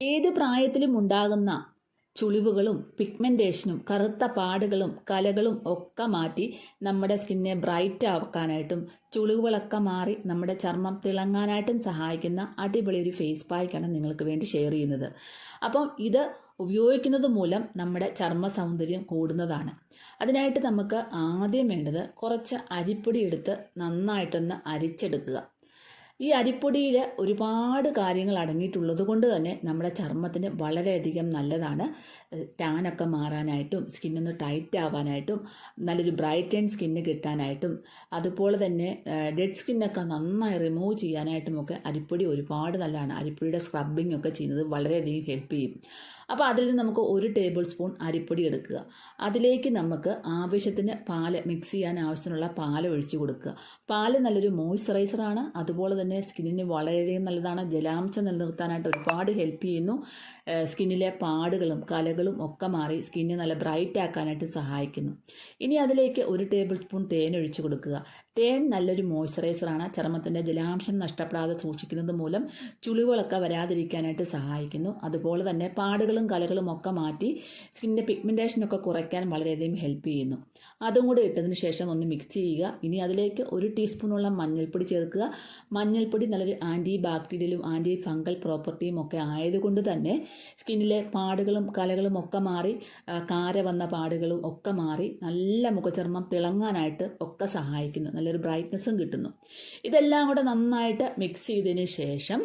ഏത് പ്രായത്തിലും ഉണ്ടാകുന്ന ചുളിവുകളും പിഗ്മെന്റേഷനും കറുത്ത പാടുകളും കലകളും ഒക്കെ മാറ്റി നമ്മുടെ സ്കിന്നെ ബ്രൈറ്റ് ആക്കാനായിട്ടും ചുളിവുകളൊക്കെ മാറി നമ്മുടെ ചർമ്മം തിളങ്ങാനായിട്ടും സഹായിക്കുന്ന അടിപൊളി ഒരു ഫേസ് പായ്ക്കാണ് നിങ്ങൾക്ക് വേണ്ടി ഷെയർ ചെയ്യുന്നത്. അപ്പം ഇത് ഉപയോഗിക്കുന്നത് മൂലം നമ്മുടെ ചർമ്മ സൗന്ദര്യം കൂടുന്നതാണ്. അതിനായിട്ട് നമുക്ക് ആദ്യം വേണ്ടത് കുറച്ച് അരിപ്പൊടി എടുത്ത് നന്നായിട്ടൊന്ന് അരിച്ചെടുക്കുക. ഈ അരിപ്പൊടിയിൽ ഒരുപാട് കാര്യങ്ങൾ അടങ്ങിയിട്ടുള്ളത് കൊണ്ട് തന്നെ നമ്മുടെ ചർമ്മത്തിന് വളരെയധികം നല്ലതാണ്. ടാനൊക്കെ മാറാനായിട്ടും സ്കിന്നൊന്ന് ടൈറ്റ് ആവാനായിട്ടും നല്ലൊരു ബ്രൈറ്റ് ആൻഡ് സ്കിന്ന് കിട്ടാനായിട്ടും അതുപോലെ തന്നെ ഡെഡ് സ്കിന്നൊക്കെ നന്നായി റിമൂവ് ചെയ്യാനായിട്ടുമൊക്കെ അരിപ്പൊടി ഒരുപാട് നല്ലതാണ്. അരിപ്പൊടിയുടെ സ്ക്രബിംഗ് ഒക്കെ ചെയ്യുന്നത് വളരെയധികം ഹെൽപ്പ് ചെയ്യും. അപ്പോൾ അതിൽ നിന്ന് നമുക്ക് ഒരു ടേബിൾ സ്പൂൺ അരിപ്പൊടി എടുക്കുക. അതിലേക്ക് നമുക്ക് ആവശ്യത്തിന് പാൽ മിക്സ് ചെയ്യാൻ ആവശ്യത്തിനുള്ള പാൽ ഒഴിച്ചു കൊടുക്കുക. പാൽ നല്ലൊരു മോയ്സ്ചറൈസറാണ് അതുപോലെ തന്നെ സ്കിന്നിന് വളരെയധികം നല്ലതാണ്. ജലാംശം നിലനിർത്താനായിട്ട് ഒരുപാട് ഹെൽപ്പ് ചെയ്യുന്നു. സ്കിന്നിലെ പാടുകളും കലകളും ഒക്കെ മാറി സ്കിന്നെ നല്ല ബ്രൈറ്റ് ആക്കാനായിട്ട് സഹായിക്കുന്നു. ഇനി അതിലേക്ക് ഒരു ടേബിൾ സ്പൂൺ തേൻ ഒഴിച്ചു കൊടുക്കുക. തേൻ നല്ലൊരു മോയ്സ്ചറൈസറാണ്. ചർമ്മത്തിന്റെ ജലാംശം നഷ്ടപ്പെടാതെ സൂക്ഷിക്കുന്നത് മൂലം ചുളിവുകളൊക്കെ വരാതിരിക്കാനായിട്ട് സഹായിക്കുന്നു. അതുപോലെ തന്നെ പാടുകളും കലകളും ഒക്കെ മാറ്റി സ്കിന്നിന്റെ പിഗ്മെന്റേഷനൊക്കെ കുറയ്ക്കാൻ വളരെയധികം ഹെൽപ്പ് ചെയ്യുന്നു. അതും കൂടെ ഇട്ടതിന് ശേഷം ഒന്ന് മിക്സ് ചെയ്യുക. ഇനി അതിലേക്ക് ഒരു ടീസ്പൂണോളം മഞ്ഞൾപ്പൊടി ചേർക്കുക. മഞ്ഞൾപ്പൊടി നല്ലൊരു ആന്റി ബാക്ടീരിയലും ആന്റി ഫംഗൽ പ്രോപ്പർട്ടിയും ഒക്കെ ആയതുകൊണ്ട് തന്നെ സ്കിന്നിലെ പാടുകളും കലകളും ഒക്കെ മാറി കാര വന്ന പാടുകളും ഒക്കെ മാറി നല്ല മുഖചർമ്മം തിളങ്ങാനായിട്ട് ഒക്കെ സഹായിക്കുന്നു. നല്ലൊരു ബ്രൈറ്റ്നസ്സും കിട്ടുന്നു. ഇതെല്ലാം കൂടെ നന്നായിട്ട് മിക്സ് ചെയ്തതിന് ശേഷം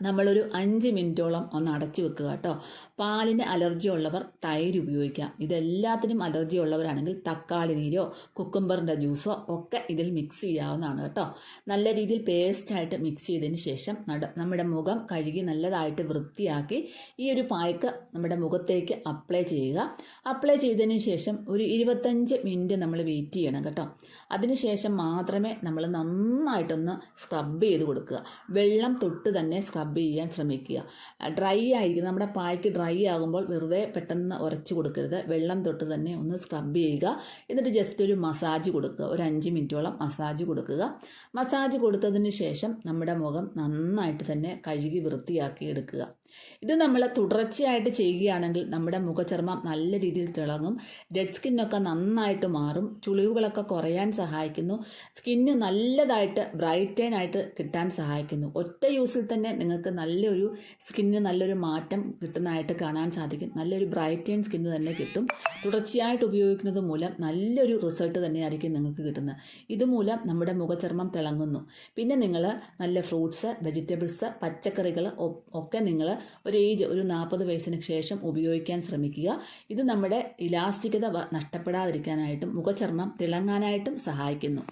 നമ്മളൊരു അഞ്ച് മിനിറ്റോളം ഒന്ന് അടച്ചു വെക്കുക കേട്ടോ. പാലിന് അലർജി ഉള്ളവർ തൈര് ഉപയോഗിക്കാം ഇതെല്ലാത്തിനും അലർജി ഉള്ളവരാണെങ്കിൽ തക്കാളി നീരോ കുക്കുംബറിന്റെ ജ്യൂസോ ഒക്കെ ഇതിൽ മിക്സ് ചെയ്യാവുന്നതാണ് കേട്ടോ. നല്ല രീതിയിൽ പേസ്റ്റായിട്ട് മിക്സ് ചെയ്തതിന് ശേഷം നമ്മുടെ മുഖം കഴുകി നല്ലതായിട്ട് വൃത്തിയാക്കി ഈ ഒരു പായ്ക്ക് നമ്മുടെ മുഖത്തേക്ക് അപ്ലൈ ചെയ്യുക. അപ്ലൈ ചെയ്തതിന് ശേഷം ഒരു ഇരുപത്തഞ്ച് മിനിറ്റ് നമ്മൾ വെയിറ്റ് ചെയ്യണം കേട്ടോ. അതിനുശേഷം മാത്രമേ നമ്മൾ നന്നായിട്ടൊന്ന് സ്ക്രബ് ചെയ്ത് കൊടുക്കുക. വെള്ളം തൊട്ട് തന്നെ സ്ക്രബ് ചെയ്യാൻ ശ്രമിക്കുക. ഡ്രൈ ആയിരിക്കും. നമ്മുടെ പായ്ക്ക് ഡ്രൈ ആകുമ്പോൾ വെറുതെ പെട്ടെന്ന് ഉരച്ച് കൊടുക്കരുത്. വെള്ളം തൊട്ട് തന്നെ ഒന്ന് സ്ക്രബ് ചെയ്യുക. എന്നിട്ട് ജസ്റ്റ് ഒരു മസാജ് കൊടുക്കുക. ഒരു അഞ്ച് മിനിറ്റോളം മസാജ് കൊടുക്കുക. മസാജ് കൊടുത്തതിന് ശേഷം നമ്മുടെ മുഖം നന്നായിട്ട് തന്നെ കഴുകി വൃത്തിയാക്കി എടുക്കുക. ഇത് നമ്മൾ തുടർച്ചയായിട്ട് ചെയ്യുകയാണെങ്കിൽ നമ്മുടെ മുഖചർമ്മം നല്ല രീതിയിൽ തിളങ്ങും. ഡെഡ് സ്കിന്നൊക്കെ നന്നായിട്ട് മാറും. ചുളിവുകളൊക്കെ കുറയാൻ സഹായിക്കുന്നു. സ്കിന്ന് നല്ലതായിട്ട് ബ്രൈറ്റൻ ആയിട്ട് കിട്ടാൻ സഹായിക്കുന്നു. ഒറ്റ യൂസിൽ തന്നെ നിങ്ങൾക്ക് നല്ലൊരു സ്കിന്നിന് നല്ലൊരു മാറ്റം കിട്ടുന്നതായിട്ട് കാണാൻ സാധിക്കും. നല്ലൊരു ബ്രൈറ്റൻ സ്കിന്ന് തന്നെ കിട്ടും. തുടർച്ചയായിട്ട് ഉപയോഗിക്കുന്നത് മൂലം നല്ലൊരു റിസൾട്ട് തന്നെയായിരിക്കും നിങ്ങൾക്ക് കിട്ടുന്നത്. ഇതുമൂലം നമ്മുടെ മുഖചർമ്മം തിളങ്ങുന്നു. പിന്നെ നിങ്ങൾ നല്ല ഫ്രൂട്ട്സ് വെജിറ്റബിൾസ് പച്ചക്കറികൾ ഒക്കെ നിങ്ങൾ ഒരു ഏജ് ഒരു നാൽപ്പത് വയസ്സിന് ശേഷം ഉപയോഗിക്കാൻ ശ്രമിക്കുക. ഇത് നമ്മുടെ ഇലാസ്റ്റികത നഷ്ടപ്പെടാതിരിക്കാനായിട്ടും മുഖചർമ്മം തിളങ്ങാനായിട്ടും സഹായിക്കുന്നു.